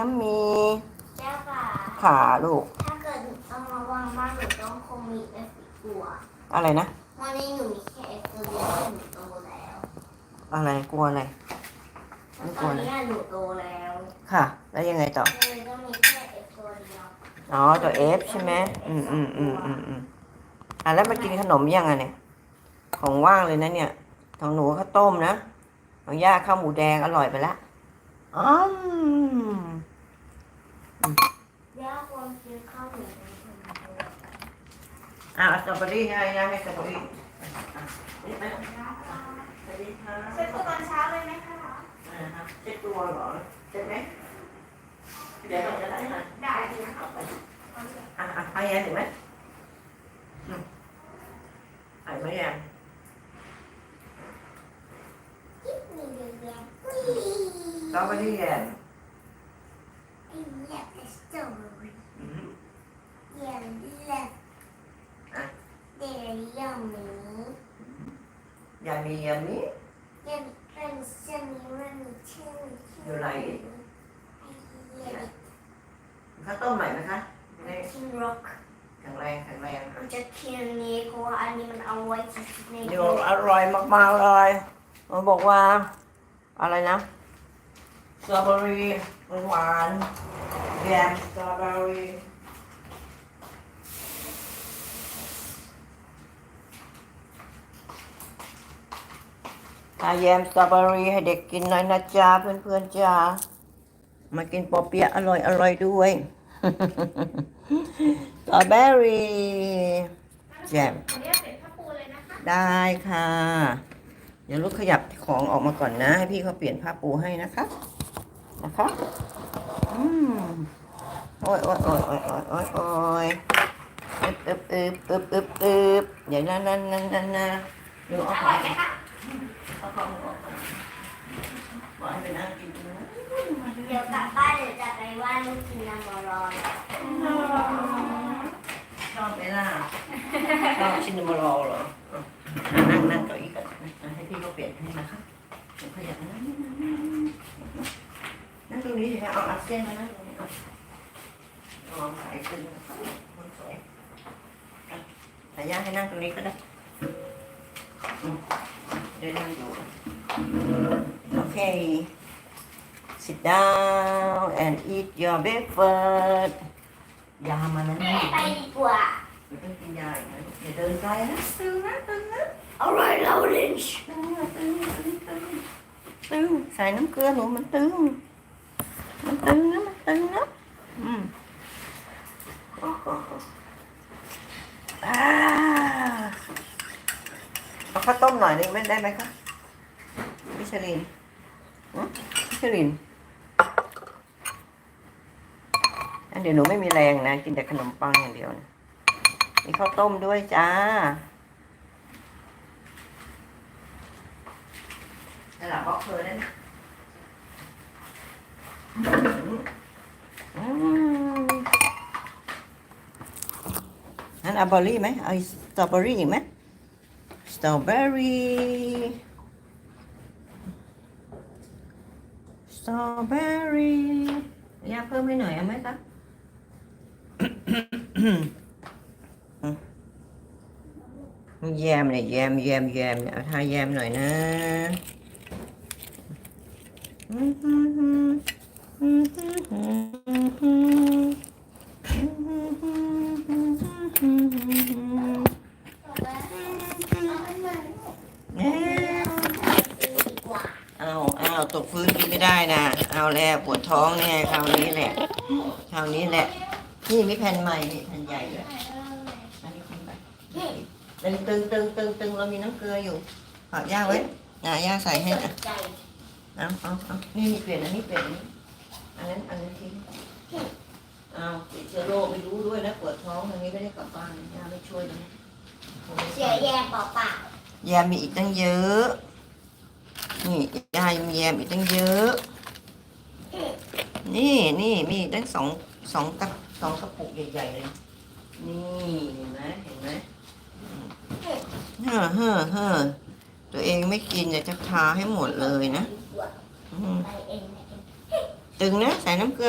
ยัมมีเจ้าค่ะขาลูก ถ้าเกิดเอามาวางบ้านหนูต้องคงมีเอฟกลัวอะไรนะ วันนี้หนูมีแค่เอฟตัวเดียวหนูโตแล้วอะไรกลัวอะไรไม่กตลัอวนนะนี้หนูโตแล้วค่ะ แล้วยังไงต่อเลยต้องมีแค่เอฟตัวเดียวอ๋อ ตัวเอฟใช่ไหมอืมอืมอืมอืมอืมอะแล้วมากินขนมยังอะเนี่ย ของว่างเลยนะเนี่ย ของหนูข้าวต้มนะ ของย่าข้าวหมูแดงอร่อยไปละอ๋อม ย่าควรกินข้าวหมูเป็นคนเดียวอะเอาสตรอเบอรี่ให้ย่าให้สตรอเบอรี่อะนี่ไหมสวัสดีค่ะเช็ดตัวตอนเช้าเลยไหมคะอ่าครับเช็ดตัวเหรอเช็ดไหมเดี๋ยวเราจะได้นะได้เลยค่ะอะอะไปยังถึงไหมอืมไปไหมยังมีเยอะแยะสตรอเบอรี่แยม ไอ้อยากจะสตรอเบอรี่ อืม อยากเล็กเดี๋ยวยังมี ยามียามี ยังเป็นเส้นนี้มัน มีชื่ออยู่ไหนไอ้เหี้ยข้าวต้มหน่อยไหมคะจะได้คิงร็อกแข็งแรงแข็งแรงมันจะเคียงนี้เพราะว่าอันนี้มันเอาไว้กินในเดี๋ยวอร่อยมากๆเลยมันบอกว่า อะไรนะสตรอเบอรี่หวานแยมสตรอเบอรี่ ทาแยมสตรอเบอรี่ให้เด็กกินหน่อยนะจ๊ะเพื่อนๆจ้ามากินปอเปี๊ยะอร่อยอร่อยๆด้วยสตรอเบอรี่แยมขออนุญาตเปลี่ยนผ้าปูเลยนะคะได้ค่ะ เดี๋ยวลูกขยับของออกมาก่อนนะ ให้พี่เขาเปลี่ยนผ้าปูให้นะคะ นะคะอืมโอ้ยโอ้ยโอ้ยโอ้ยโอ้ยโอ้ยโอ้ยอึบอึบอึบอึบอึบอึบเดี๋ยวนั่นนั่นนั่นนั่นนะดูเอาอขร่อองยไหมคะ เอาของออกก่อนบอกให้ไปนั่งกินตรงนั้นเดี๋ยวกลับบ้านเดี๋ยวจะไปว่าลูกกินน้ำมอรอนชอบไหมล่ะชอบชินมารอเหรออะนั่งนั่งเก้าอี้กันนให้พี่เขาเปลี่ยนให้นะคะเดี๋ยวขยับนะนั่งตรงนี้เดี๋ยวเอาอาเซียนมานั่งตรงนี้เอาลองสายขึ้นนะคะคนสวยอะสายยางให้นั่งตรงนี้ก็ได้อื มเดี๋ยวนั่งอยู่โอเค sit down and eat your breakfast ยามาแล้วแม่นะไปดีกว่าไม่ต้องกินยาอีกนะอย่าเดินไกลนะตึงนะตึงนะอร่อยเราลินช์ตึงนะตึงตึงตึงตึงใส่น้ำเกลือหนูมันตึง มันตึงนะมันตึงนะอืมโอ้โหอ่า เอาข้าวต้มหน่อยนึงไม่ได้ไหมคะพิชลินอืมพิชลินอันเดี๋ยวหนูไม่มีแรงนะ กินแต่ขนมปังอย่างเดียวนะมีข้าวต้มด้วยจ้าสลับบอกเธอได้ไหมอืมงั้นเอาเบอร์รี่ไหมเอาสตรอเบอรี่อีกไหม สตรอเบอรี่สตรอเบอรี่อยาก ไม่ได้นะเอาแล้วปวดท้องเนี่ยคราวนี้แหละคราวนี้แหละนี่มีแผ่นใหม่นี่แผ่นใหญ่เลยอันนี้กินไปตึงตึงตึงตึงตึงเรามีน้ำเกลืออยู่ฝากย่าไว้อะย่าใส่ให้อะใจเอาเอาเอานี่นี่เปลี่ยนอันนี้เปลี่ยนอันนี้อันนั้นอันนั้นทิ้งเอาติดเชื้อโรคไม่รู้ด้วยนะปวดท้องอันนี้ไม่ได้กลับบ้านย่าไม่ช่วยเลยเสียแยมเปล่าเปล่าแยมมีอีกตั้งเยอะ นี่ยายมีแยมอีกตั้งเยอะ นี่นี่มีตั้งสองสองกระสองกระปุกใหญ่ๆเลย นี่เห็นไหมเห็นไหมเฮ้อเฮ้อเฮ้อตัวเองไม่กินอยากจะทาให้หมดเลยนะตึงนะใส่น้ำเกลือ